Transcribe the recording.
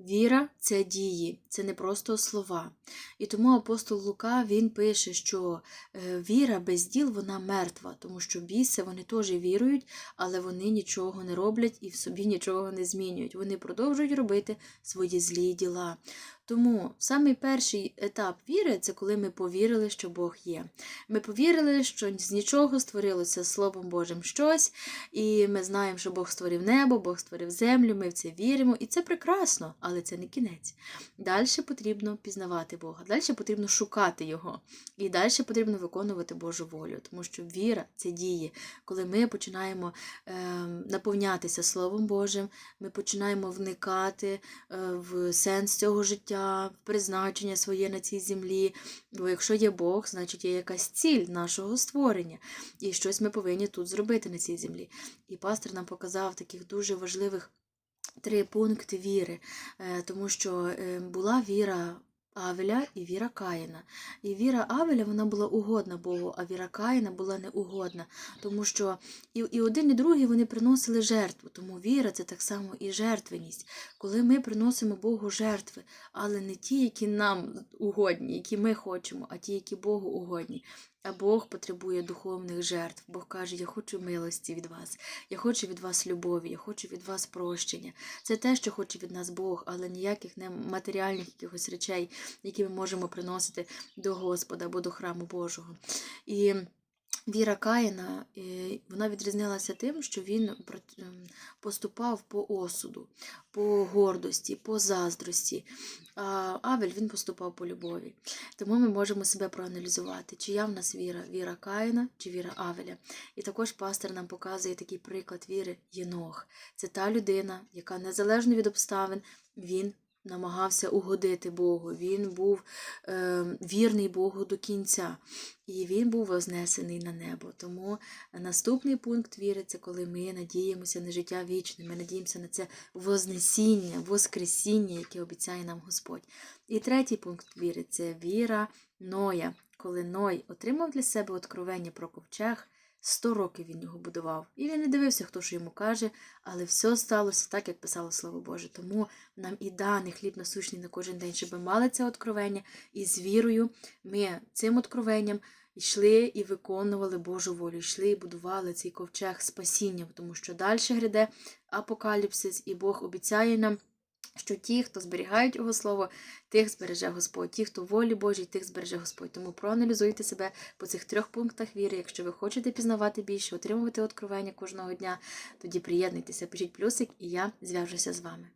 Віра це дії, це не просто слова. І тому апостол Лука він пише, що е, віра без діл вона мертва, тому що біси вони теж вірують, але вони нічого не роблять і в собі нічого не змінюють. Вони продовжують робити свої злі діла. Тому самий перший етап віри це коли ми повірили, що Бог є. Ми повірили, що з нічого створилося Словом Божим щось, і ми знаємо, що Бог створив небо, Бог створив землю, ми в це віримо, і це прекрасно, але це не кінець. Далі потрібно пізнавати Бога, далі потрібно шукати Його, і далі потрібно виконувати Божу волю, тому що віра це діє. Коли ми починаємо е, наповнятися Словом Божим, ми починаємо вникати е, в сенс цього життя, в призначення своє на цій землі. Бо якщо є Бог, значить є якась ціль нашого створення, і щось ми повинні тут зробити на цій землі. І пастор нам показав таких дуже важливих три пункти віри, Е, тому що е, була віра. Авеля і віра Каїна. І віра Авеля вона була угодна Богу, а віра Каїна була неугодна, тому що і, і один, і другий вони приносили жертву. Тому віра це так само і жертвеність. Коли ми приносимо Богу жертви, але не ті, які нам угодні, які ми хочемо, а ті, які Богу угодні. А Бог потребує духовних жертв. Бог каже: Я хочу милості від вас, я хочу від вас любові, я хочу від вас прощення. Це те, що хоче від нас Бог, але ніяких не матеріальних якихось речей, які ми можемо приносити до Господа або до храму Божого. І Віра Каїна вона відрізнялася тим, що він ем, поступав по осуду, по гордості, по заздрості. А Авель він поступав по любові. Тому ми можемо себе проаналізувати, чия в нас віра, віра Каїна чи віра Авеля. І також пастор нам показує такий приклад віри Єнох. Це та людина, яка незалежно від обставин, він намагався угодити Богу. Він був е, вірний Богу до кінця. І він був вознесений на небо. Тому наступний пункт віри це коли ми надіємося на життя вічне, ми надіємося на це вознесіння, воскресіння, яке обіцяє нам Господь. І третій пункт віри це віра Ноя. Коли Ной отримав для себе откровення про ковчег, сто років він його будував. І він не дивився, хто що йому каже, але все сталося так, як писало Слово Боже. Тому нам і даний хліб насущний на кожен день, щоб ми мали це откровення, і з вірою ми цим откровенням йшли і виконували Божу волю, йшли і будували цей ковчег спасіння, тому що далі гряде апокаліпсис, і Бог обіцяє нам. Що ті, хто зберігають його слово, тих збереже Господь, ті, хто волі Божій, тих збереже Господь. Тому проаналізуйте себе по цих трьох пунктах віри. Якщо ви хочете пізнавати більше, отримувати откровення кожного дня, тоді приєднуйтеся, пишіть плюсик, і я зв'яжуся з вами.